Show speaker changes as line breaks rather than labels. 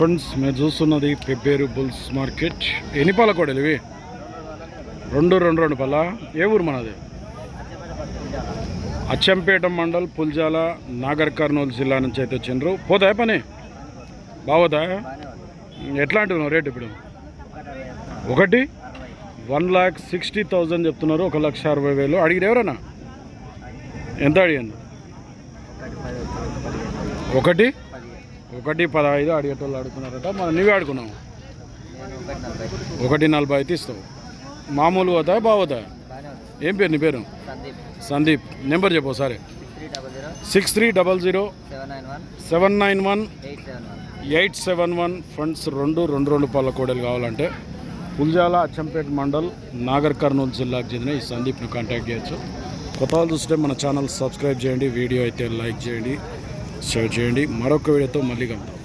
Friends మీరు చూస్తున్నది Pebbair bulls market. ఎన్ని పాల కోడలు ఇవి? రెండు రెండు రెండు పళ్ళ ఏ ఊరు మనది? అచ్చంపేట మండల్ పుల్జాల నాగర్ కర్నూలు జిల్లా నుంచి అయితే వచ్చిండ్రు. పోతా పని? బాగోదా ఎట్లాంటివి రేట్ ఇప్పుడు? ఒకటి వన్ ల్యాక్ సిక్స్టీ థౌజండ్ చెప్తున్నారు. ఒక లక్ష అరవై వేలు. అడిగిరు ఎవరన్నా? ఎంత అడిగాను ఒకటి ఒకటి పదహైదు అడిగేటోళ్ళు అడుగుతున్నారట మనం నీవే అడుగున్నావు ఒకటి నలభై అయితే ఇస్తావు. మామూలు పోతా బాగోతా ఏం పేరు నీ పేరు?
సందీప్.
నెంబర్ చెప్పు సరే six three double zero seven nine one
eight seven one.
Eight seven one funds రెండు రెండు రెండు పాల కోడలు కావాలంటే పుల్జాల అచ్చంపేట మండల్ నాగర్ కర్నూలు జిల్లాకు చెందిన ఈ సందీప్ను కాంటాక్ట్ చేయొచ్చు. కొత్త వాళ్ళు చూస్తే మన ఛానల్ సబ్స్క్రైబ్ చేయండి వీడియో అయితే లైక్ చేయండి. షేర్ చేయండి. మరొక వీడియోతో మళ్ళీ కలుద్దాం.